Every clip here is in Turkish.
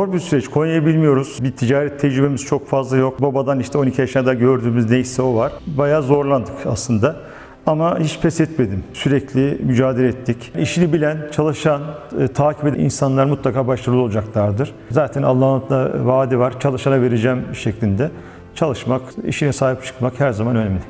Zor bir süreç. Konya'yı bilmiyoruz. Bir ticaret tecrübemiz çok fazla yok. Babadan işte 12 yaşında gördüğümüz neyse o var. Bayağı zorlandık aslında. Ama hiç pes etmedim. Sürekli mücadele ettik. İşini bilen, çalışan, e, takip eden insanlar mutlaka başarılı olacaklardır. Zaten Allah'ın da vaadi var. Çalışana vereceğim şeklinde. Çalışmak, işine sahip çıkmak her zaman önemli.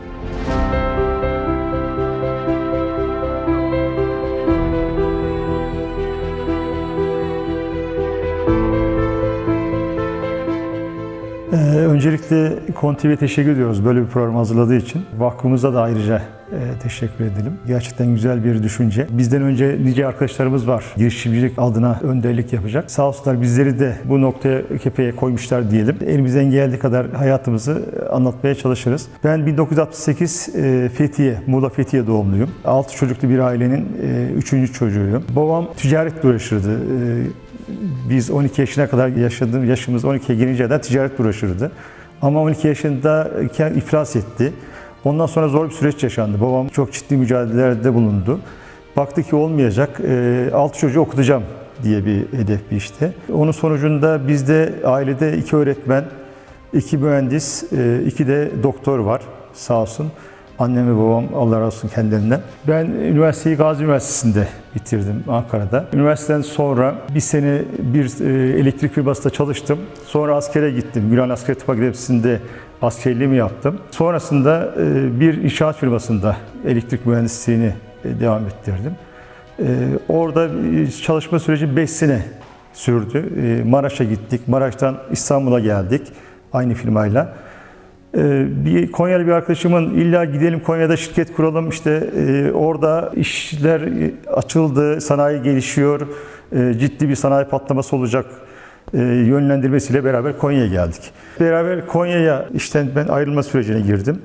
Öncelikle Konti'ye teşekkür ediyoruz böyle bir program hazırladığı için. Vakfımıza da ayrıca e, teşekkür edelim. Gerçekten güzel bir düşünce. Bizden önce nice arkadaşlarımız var. Girişimcilik adına önderlik yapacak. Sağ olsunlar bizleri de bu noktaya kefeye koymuşlar diyelim. Elimizden geldiği kadar hayatımızı anlatmaya çalışırız. Ben 1968 e, Fethiye, Muğla Fethiye doğumluyum. 6 çocuklu bir ailenin 3. çocuğuyum. Babam ticaretle uğraşırdı. E, biz 12 yaşına kadar yaşadığım yaşımız 12'ye gelince kadar ticaret uğraşırdı. Ama 12 yaşındayken iflas etti. Ondan sonra zor bir süreç yaşandı. Babam çok ciddi mücadelelerde bulundu. Baktı ki olmayacak, 6 çocuğu okutacağım diye bir hedef bir işte. Onun sonucunda bizde ailede iki öğretmen, iki mühendis, e, iki de doktor var sağ olsun. Annem ve babam Allah razı olsun kendilerinden. Ben üniversiteyi Gazi Üniversitesi'nde bitirdim Ankara'da. Üniversiteden sonra bir sene bir e, elektrik firmasında çalıştım. Sonra askere gittim. Yunan Asker Tıp Akademisi'nde askerliğimi yaptım. Sonrasında e, bir inşaat firmasında elektrik mühendisliğini e, devam ettirdim. Orada çalışma süreci 5 sene sürdü. Maraş'a gittik. Maraş'tan İstanbul'a geldik aynı firmayla. Ee, bir Konyalı bir arkadaşımın illa gidelim Konya'da şirket kuralım işte e, orada işler açıldı, sanayi gelişiyor, e, ciddi bir sanayi patlaması olacak e, yönlendirmesiyle beraber Konya'ya geldik. Beraber Konya'ya işten ben ayrılma sürecine girdim.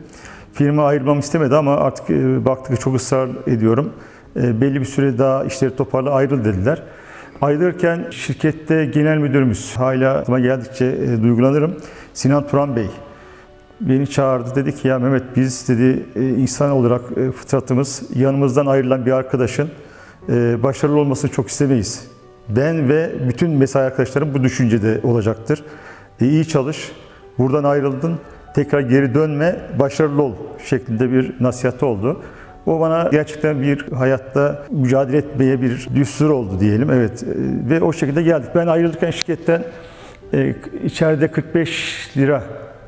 Firma ayrılmamı istemedi ama artık baktık çok ısrar ediyorum. Belli bir süre daha işleri toparla ayrıl dediler. Ayrılırken şirkette genel müdürümüz hala aklıma geldikçe duygulanırım. Sinan Turan Bey beni çağırdı. Dedi ki ya Mehmet biz dedi e, insan olarak e, fıtratımız yanımızdan ayrılan bir arkadaşın e, başarılı olmasını çok istemeyiz. Ben ve bütün mesai arkadaşlarım bu düşüncede olacaktır. İyi çalış, buradan ayrıldın, tekrar geri dönme, başarılı ol şeklinde bir nasihat oldu. O bana gerçekten bir hayatta mücadele etmeye bir düstur oldu diyelim. Evet ve o şekilde geldik. Ben ayrılırken şirketten içeride 45 lira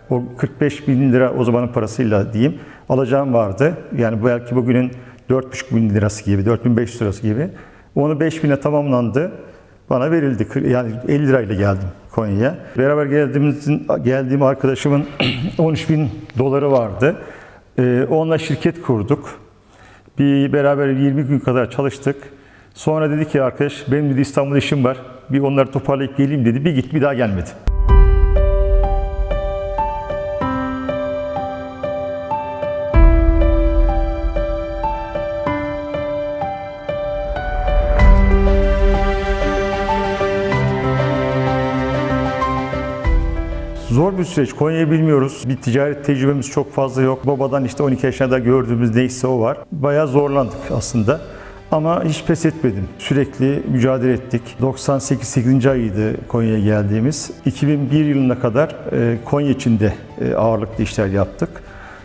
o 45 bin lira o zamanın parasıyla diyeyim alacağım vardı. Yani belki bugünün 4,5 bin lirası gibi, 4500 lirası gibi. Onu 5 bine tamamlandı. Bana verildi. Yani 50 lirayla geldim Konya'ya. Beraber geldiğimizin geldiğim arkadaşımın 13 bin doları vardı. Ee, onunla şirket kurduk. Bir beraber 20 gün kadar çalıştık. Sonra dedi ki arkadaş benim dedi İstanbul'da işim var. Bir onları toparlayıp geleyim dedi. Bir git bir daha gelmedi. Zor bir süreç. Konya'yı bilmiyoruz. Bir ticaret tecrübemiz çok fazla yok. Babadan işte 12 yaşında gördüğümüz neyse o var. Bayağı zorlandık aslında. Ama hiç pes etmedim. Sürekli mücadele ettik. 98 8. ayıydı Konya'ya geldiğimiz. 2001 yılına kadar e, Konya içinde e, ağırlıklı işler yaptık.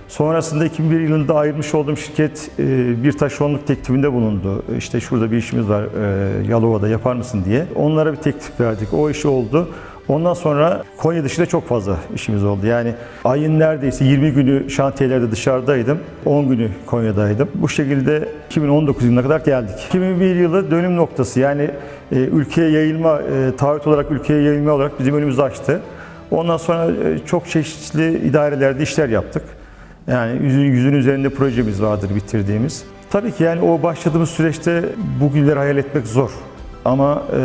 Sonrasında 2001 yılında ayrılmış olduğum şirket e, bir taşeronluk teklifinde bulundu. İşte şurada bir işimiz var Yalova'da yapar mısın diye. Onlara bir teklif verdik. O iş oldu. Ondan sonra Konya dışında çok fazla işimiz oldu. Yani ayın neredeyse 20 günü şantiyelerde dışarıdaydım. 10 günü Konya'daydım. Bu şekilde 2019 yılına kadar geldik. 2001 yılı dönüm noktası. Yani e, ülkeye yayılma, e, taahhüt olarak ülkeye yayılma olarak bizim önümüzü açtı. Ondan sonra e, çok çeşitli idarelerde işler yaptık. Yani yüzün, yüzün üzerinde projemiz vardır bitirdiğimiz. Tabii ki yani o başladığımız süreçte bugünleri hayal etmek zor. Ama e,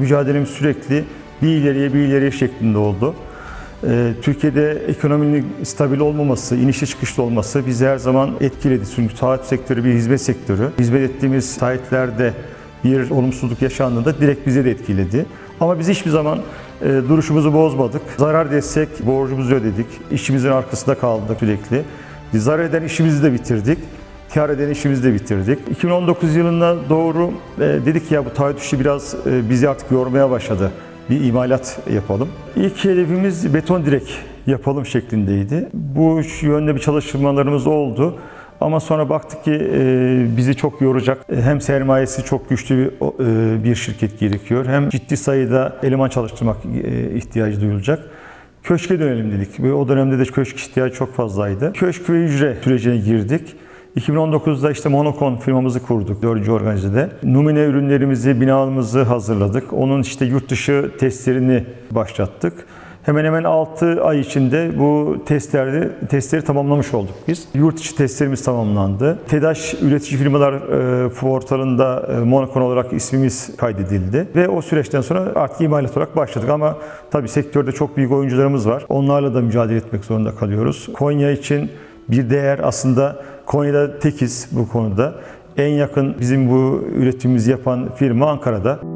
mücadelemiz sürekli bir ileriye bir ileriye şeklinde oldu. Ee, Türkiye'de ekonominin stabil olmaması, inişli çıkışlı olması bizi her zaman etkiledi. Çünkü taahhüt sektörü bir hizmet sektörü. Hizmet ettiğimiz taahhütlerde bir olumsuzluk yaşandığında direkt bize de etkiledi. Ama biz hiçbir zaman e, duruşumuzu bozmadık. Zarar desek borcumuzu ödedik. İşimizin arkasında kaldık sürekli. Zarar eden işimizi de bitirdik. Kar eden işimizi de bitirdik. 2019 yılına doğru e, dedik ya bu taahhüt işi biraz e, bizi artık yormaya başladı bir imalat yapalım. İlk hedefimiz beton direk yapalım şeklindeydi. Bu yönde bir çalışmalarımız oldu. Ama sonra baktık ki e, bizi çok yoracak. Hem sermayesi çok güçlü bir, e, şirket gerekiyor. Hem ciddi sayıda eleman çalıştırmak e, ihtiyacı duyulacak. Köşke dönelim dedik. O dönemde de köşk ihtiyacı çok fazlaydı. Köşk ve hücre sürecine girdik. 2019'da işte Monokon firmamızı kurduk 4. organizede. Numune ürünlerimizi, binamızı hazırladık. Onun işte yurt dışı testlerini başlattık. Hemen hemen 6 ay içinde bu testleri, testleri tamamlamış olduk biz. Yurt içi testlerimiz tamamlandı. TEDAŞ üretici firmalar e, portalında e, Monokon olarak ismimiz kaydedildi. Ve o süreçten sonra artık imalat olarak başladık. Ama tabii sektörde çok büyük oyuncularımız var. Onlarla da mücadele etmek zorunda kalıyoruz. Konya için bir değer aslında Konya'da tekiz bu konuda. En yakın bizim bu üretimimizi yapan firma Ankara'da.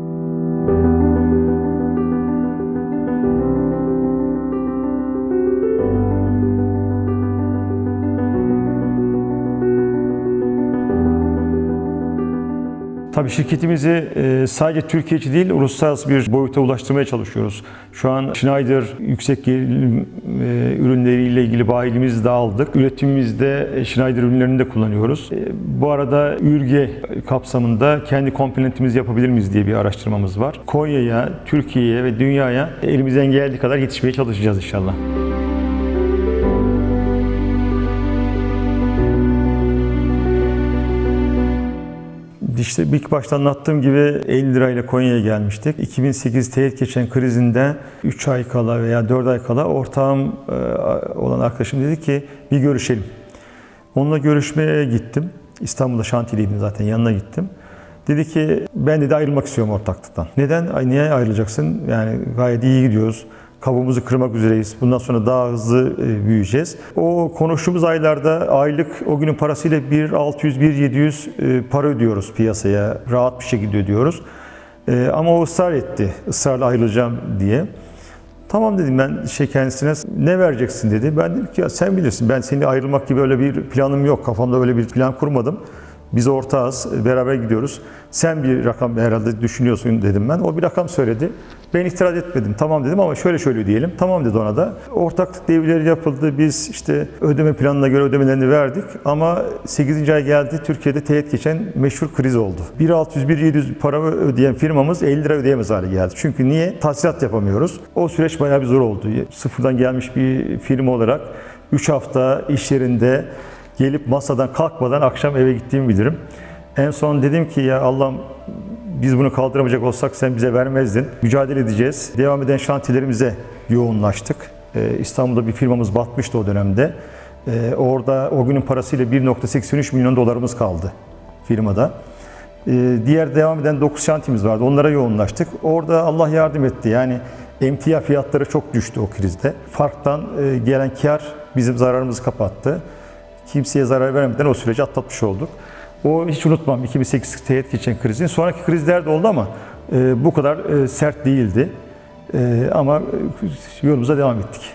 Tabii şirketimizi e, sadece Türkiye içi değil, uluslararası bir boyuta ulaştırmaya çalışıyoruz. Şu an Schneider yüksek gerilim e, ürünleriyle ilgili bayiliğimizi de aldık. Üretimimizde e, Schneider ürünlerini de kullanıyoruz. Bu arada Ürge kapsamında kendi komponentimizi yapabilir miyiz diye bir araştırmamız var. Konya'ya, Türkiye'ye ve dünyaya elimizden geldiği kadar yetişmeye çalışacağız inşallah. İşte ilk başta anlattığım gibi 50 lirayla Konya'ya gelmiştik. 2008 teğet geçen krizinde 3 ay kala veya 4 ay kala ortağım e, olan arkadaşım dedi ki bir görüşelim. Onunla görüşmeye gittim. İstanbul'da şantiyedeydim zaten yanına gittim. Dedi ki ben dedi ayrılmak istiyorum ortaklıktan. Neden? Niye ayrılacaksın? Yani gayet iyi gidiyoruz. Kabuğumuzu kırmak üzereyiz. Bundan sonra daha hızlı e, büyüyeceğiz. O konuştuğumuz aylarda aylık o günün parasıyla 1.600-1.700 e, para ödüyoruz piyasaya. Rahat bir şekilde ödüyoruz. E, Ama o ısrar etti. Israrla ayrılacağım diye. Tamam dedim ben şey kendisine ne vereceksin dedi. Ben dedim ki ya sen bilirsin ben seni ayrılmak gibi öyle bir planım yok. Kafamda öyle bir plan kurmadım. Biz ortağız, beraber gidiyoruz. Sen bir rakam herhalde düşünüyorsun dedim ben. O bir rakam söyledi. Ben itiraz etmedim. Tamam dedim ama şöyle şöyle diyelim. Tamam dedi ona da. Ortaklık devleri yapıldı. Biz işte ödeme planına göre ödemelerini verdik. Ama 8. ay geldi. Türkiye'de teğet geçen meşhur kriz oldu. 1.600-1.700 para ödeyen firmamız 50 lira ödeyemez hale geldi. Çünkü niye? Tahsilat yapamıyoruz. O süreç bayağı bir zor oldu. Sıfırdan gelmiş bir firma olarak 3 hafta iş yerinde gelip masadan kalkmadan akşam eve gittiğimi bilirim. En son dedim ki ya Allah'ım biz bunu kaldıramayacak olsak sen bize vermezdin. Mücadele edeceğiz. Devam eden şantiyelerimize yoğunlaştık. Ee, İstanbul'da bir firmamız batmıştı o dönemde. Ee, orada o günün parasıyla 1.83 milyon dolarımız kaldı firmada. Ee, diğer devam eden 9 şantimiz vardı. Onlara yoğunlaştık. Orada Allah yardım etti. Yani emtia fiyatları çok düştü o krizde. Farktan e, gelen kar bizim zararımızı kapattı kimseye zarar vermeden o süreci atlatmış olduk. O hiç unutmam 2008 teğet geçen krizin. Sonraki krizler de oldu ama e, bu kadar e, sert değildi. E, ama e, yolumuza devam ettik.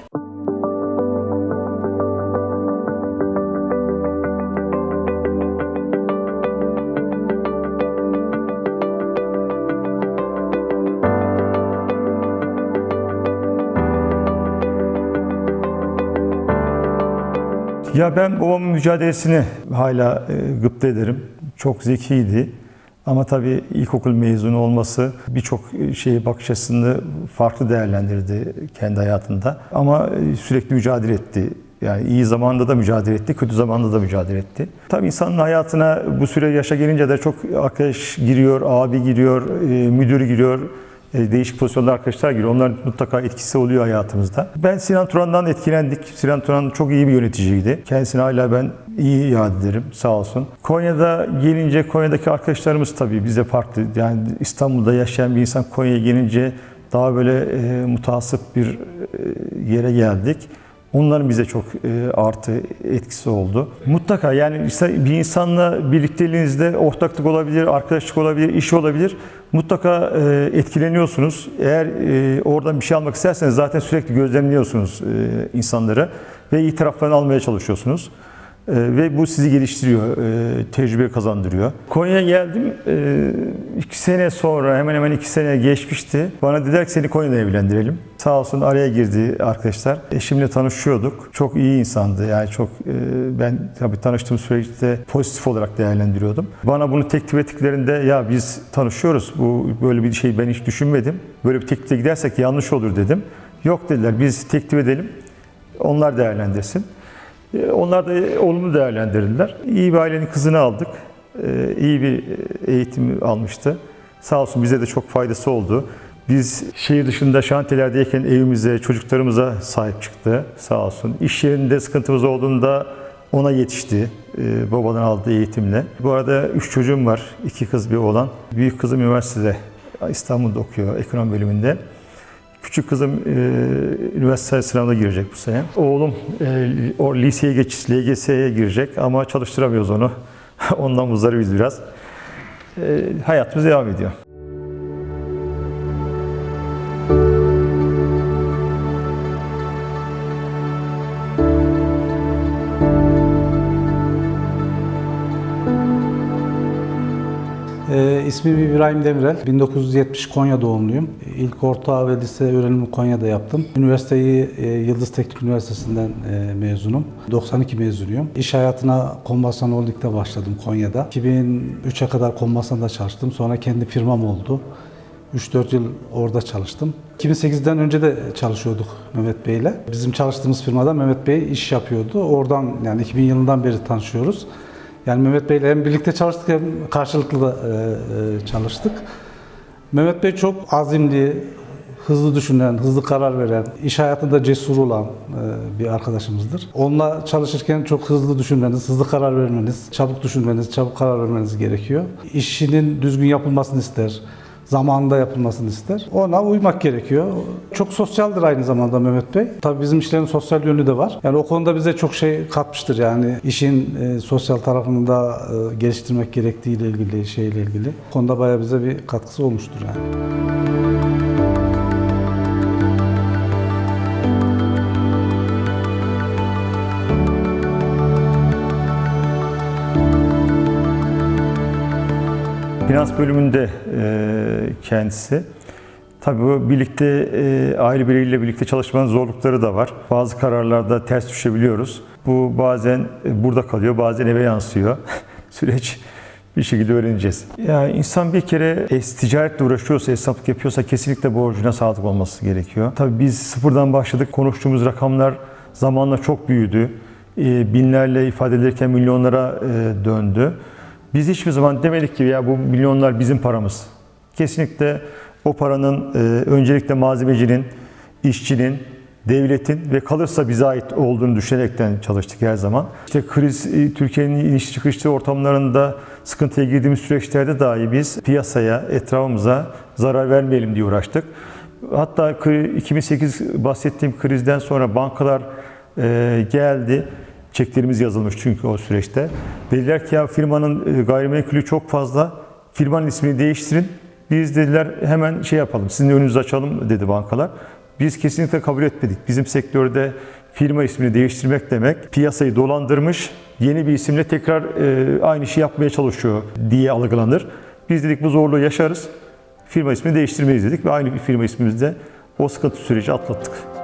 Ya ben babamın mücadelesini hala e, gıpta ederim. Çok zekiydi. Ama tabii ilkokul mezunu olması birçok şeye bakış açısını farklı değerlendirdi kendi hayatında. Ama e, sürekli mücadele etti. Yani iyi zamanda da mücadele etti, kötü zamanda da mücadele etti. Tabii insanın hayatına bu süre yaşa gelince de çok arkadaş giriyor, abi giriyor, e, müdür giriyor, e, değişik pozisyonda arkadaşlar giriyor. Onların mutlaka etkisi oluyor hayatımızda. Ben Sinan Turan'dan etkilendik. Sinan Turan çok iyi bir yöneticiydi. Kendisine hala ben iyi yad ederim sağ olsun. Konya'da gelince Konya'daki arkadaşlarımız tabii bize farklı. Yani İstanbul'da yaşayan bir insan Konya'ya gelince daha böyle e, mutasip bir e, yere geldik. Onların bize çok e, artı etkisi oldu. Mutlaka yani bir insanla birlikteliğinizde ortaklık olabilir, arkadaşlık olabilir, iş olabilir. Mutlaka e, etkileniyorsunuz. Eğer e, oradan bir şey almak isterseniz zaten sürekli gözlemliyorsunuz insanları ve iyi taraflarını almaya çalışıyorsunuz. Ee, ve bu sizi geliştiriyor, e, tecrübe kazandırıyor. Konya'ya geldim, e, iki sene sonra, hemen hemen iki sene geçmişti. Bana dediler ki seni Konya'da evlendirelim. Sağ olsun araya girdi arkadaşlar. Eşimle tanışıyorduk. Çok iyi insandı. Yani çok e, ben tabii tanıştığım süreçte pozitif olarak değerlendiriyordum. Bana bunu teklif ettiklerinde ya biz tanışıyoruz. Bu böyle bir şey ben hiç düşünmedim. Böyle bir teklifte gidersek yanlış olur dedim. Yok dediler biz teklif edelim. Onlar değerlendirsin. E, Onlar da olumlu değerlendirdiler. İyi bir ailenin kızını aldık. E, İyi bir eğitim almıştı. Sağ olsun bize de çok faydası oldu. Biz şehir dışında şantiyelerdeyken evimize, çocuklarımıza sahip çıktı. Sağ olsun. İş yerinde sıkıntımız olduğunda ona yetişti. e, Babadan aldığı eğitimle. Bu arada üç çocuğum var. iki kız bir oğlan. Büyük kızım üniversitede İstanbul'da okuyor ekonomi bölümünde. Küçük kızım e, üniversite sınavına girecek bu sene. Oğlum e, o liseye geçiş, LGS'ye girecek ama çalıştıramıyoruz onu. Ondan muzdaribiz biraz. E, hayatımız devam ediyor. İsmim İbrahim Demirel. 1970 Konya doğumluyum. İlk orta ve lise öğrenimi Konya'da yaptım. Üniversiteyi e, Yıldız Teknik Üniversitesi'nden e, mezunum. 92 mezunuyum. İş hayatına Kombasyon Holding'de başladım Konya'da. 2003'e kadar Kombasyon'da çalıştım. Sonra kendi firmam oldu. 3-4 yıl orada çalıştım. 2008'den önce de çalışıyorduk Mehmet Bey'le. Bizim çalıştığımız firmada Mehmet Bey iş yapıyordu. Oradan yani 2000 yılından beri tanışıyoruz. Yani Mehmet Bey'le hem birlikte çalıştık hem karşılıklı da e, e, çalıştık. Mehmet Bey çok azimli, hızlı düşünen, hızlı karar veren, iş hayatında cesur olan e, bir arkadaşımızdır. Onunla çalışırken çok hızlı düşünmeniz, hızlı karar vermeniz, çabuk düşünmeniz, çabuk karar vermeniz gerekiyor. İşinin düzgün yapılmasını ister zamanında yapılmasını ister. Ona uymak gerekiyor. Çok sosyaldir aynı zamanda Mehmet Bey. Tabii bizim işlerin sosyal yönü de var. Yani o konuda bize çok şey katmıştır yani işin e, sosyal tarafını da e, geliştirmek gerektiğiyle ilgili şeyle ilgili. Bu konuda bayağı bize bir katkısı olmuştur yani. Finans bölümünde e, kendisi. Tabii bu birlikte e, aile bireyiyle birlikte çalışmanın zorlukları da var. Bazı kararlarda ters düşebiliyoruz. Bu bazen e, burada kalıyor, bazen eve yansıyor. Süreç bir şekilde öğreneceğiz. Yani insan bir kere e, ticaretle uğraşıyorsa, hesaplık yapıyorsa kesinlikle borcuna sadık olması gerekiyor. Tabii biz sıfırdan başladık. Konuştuğumuz rakamlar zamanla çok büyüdü. E, binlerle ifade edilirken milyonlara e, döndü. Biz hiçbir zaman demedik ki ya bu milyonlar bizim paramız. Kesinlikle o paranın e, öncelikle malzemecinin, işçinin, devletin ve kalırsa bize ait olduğunu düşünerekten çalıştık her zaman. İşte kriz, e, Türkiye'nin iniş çıkışlı ortamlarında sıkıntıya girdiğimiz süreçlerde dahi biz piyasaya, etrafımıza zarar vermeyelim diye uğraştık. Hatta kri- 2008 bahsettiğim krizden sonra bankalar e, geldi. Çeklerimiz yazılmış çünkü o süreçte. Dediler ki ya firmanın e, gayrimenkulü çok fazla. Firmanın ismini değiştirin. Biz dediler hemen şey yapalım, sizin önünüzü açalım dedi bankalar. Biz kesinlikle kabul etmedik. Bizim sektörde firma ismini değiştirmek demek piyasayı dolandırmış, yeni bir isimle tekrar e, aynı işi yapmaya çalışıyor diye algılanır. Biz dedik bu zorluğu yaşarız. Firma ismini değiştirmeyiz dedik ve aynı bir firma ismimizde o sıkıntı süreci atlattık.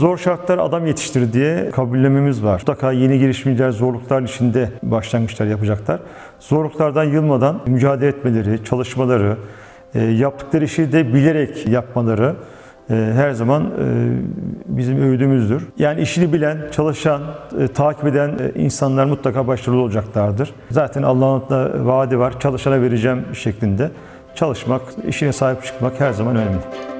Zor şartlar adam yetiştir diye kabullememiz var. Mutlaka yeni girişimciler zorluklar içinde başlangıçlar yapacaklar. Zorluklardan yılmadan mücadele etmeleri, çalışmaları, e, yaptıkları işi de bilerek yapmaları e, her zaman e, bizim övdüğümüzdür. Yani işini bilen, çalışan, takip eden insanlar mutlaka başarılı olacaklardır. Zaten Allah'ın da vaadi var, çalışana vereceğim şeklinde. Çalışmak, işine sahip çıkmak her zaman önemli.